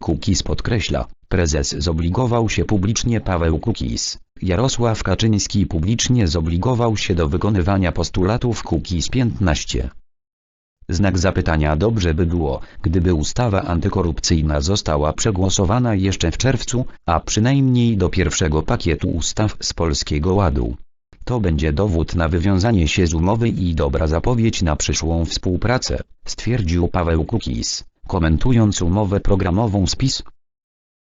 Kukiz podkreśla, prezes zobligował się publicznie Paweł Kukiz. Jarosław Kaczyński publicznie zobligował się do wykonywania postulatów Kukiz 15. Znak zapytania dobrze by było, gdyby ustawa antykorupcyjna została przegłosowana jeszcze w czerwcu, a przynajmniej do pierwszego pakietu ustaw z Polskiego Ładu. To będzie dowód na wywiązanie się z umowy i dobra zapowiedź na przyszłą współpracę, stwierdził Paweł Kukiz, komentując umowę programową z PiS.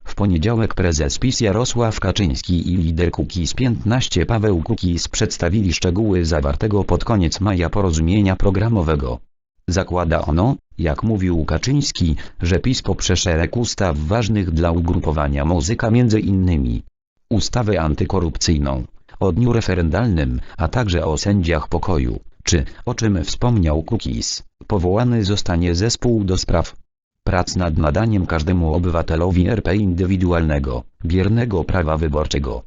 W poniedziałek prezes PiS Jarosław Kaczyński i lider Kukiz 15 Paweł Kukiz przedstawili szczegóły zawartego pod koniec maja porozumienia programowego. Zakłada ono, jak mówił Kaczyński, że PiS poprze szereg ustaw ważnych dla ugrupowania muzyka między innymi ustawę antykorupcyjną, o dniu referendalnym, a także o sędziach pokoju, czy, o czym wspomniał Kukiz, powołany zostanie zespół do spraw prac nad nadaniem każdemu obywatelowi RP indywidualnego, biernego prawa wyborczego.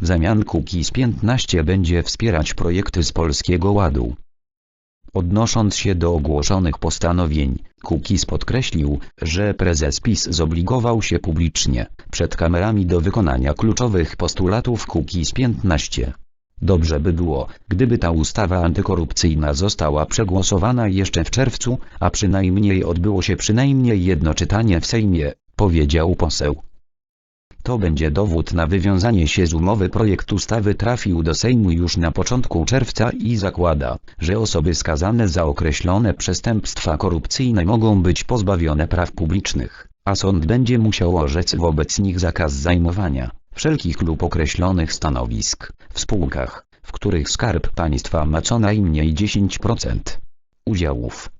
W zamian Kukiz 15 będzie wspierać projekty z Polskiego Ładu. Odnosząc się do ogłoszonych postanowień, Kukiz podkreślił, że prezes PiS zobligował się publicznie, przed kamerami do wykonania kluczowych postulatów Kukiz 15. Dobrze by było, gdyby ta ustawa antykorupcyjna została przegłosowana jeszcze w czerwcu, a przynajmniej odbyło się przynajmniej jedno czytanie w Sejmie, powiedział poseł. To będzie dowód na wywiązanie się z umowy projekt ustawy trafił do Sejmu już na początku czerwca i zakłada, że osoby skazane za określone przestępstwa korupcyjne mogą być pozbawione praw publicznych, a sąd będzie musiał orzec wobec nich zakaz zajmowania wszelkich lub określonych stanowisk w spółkach, w których Skarb Państwa ma co najmniej 10% udziałów.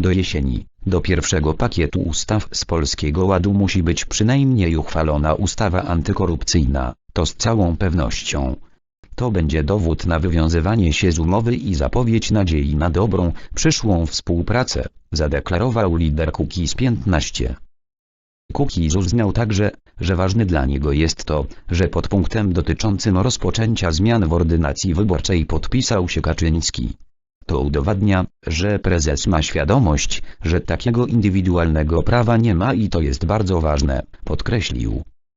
Do jesieni, do pierwszego pakietu ustaw z Polskiego Ładu musi być przynajmniej uchwalona ustawa antykorupcyjna, to z całą pewnością. To będzie dowód na wywiązywanie się z umowy i zapowiedź nadziei na dobrą, przyszłą współpracę, zadeklarował lider Kukiz 15. Kukiz uznał także, że ważne dla niego jest to, że pod punktem dotyczącym rozpoczęcia zmian w ordynacji wyborczej podpisał się Kaczyński. To udowadnia, że prezes ma świadomość, że takiego indywidualnego prawa nie ma i to jest bardzo ważne, podkreślił.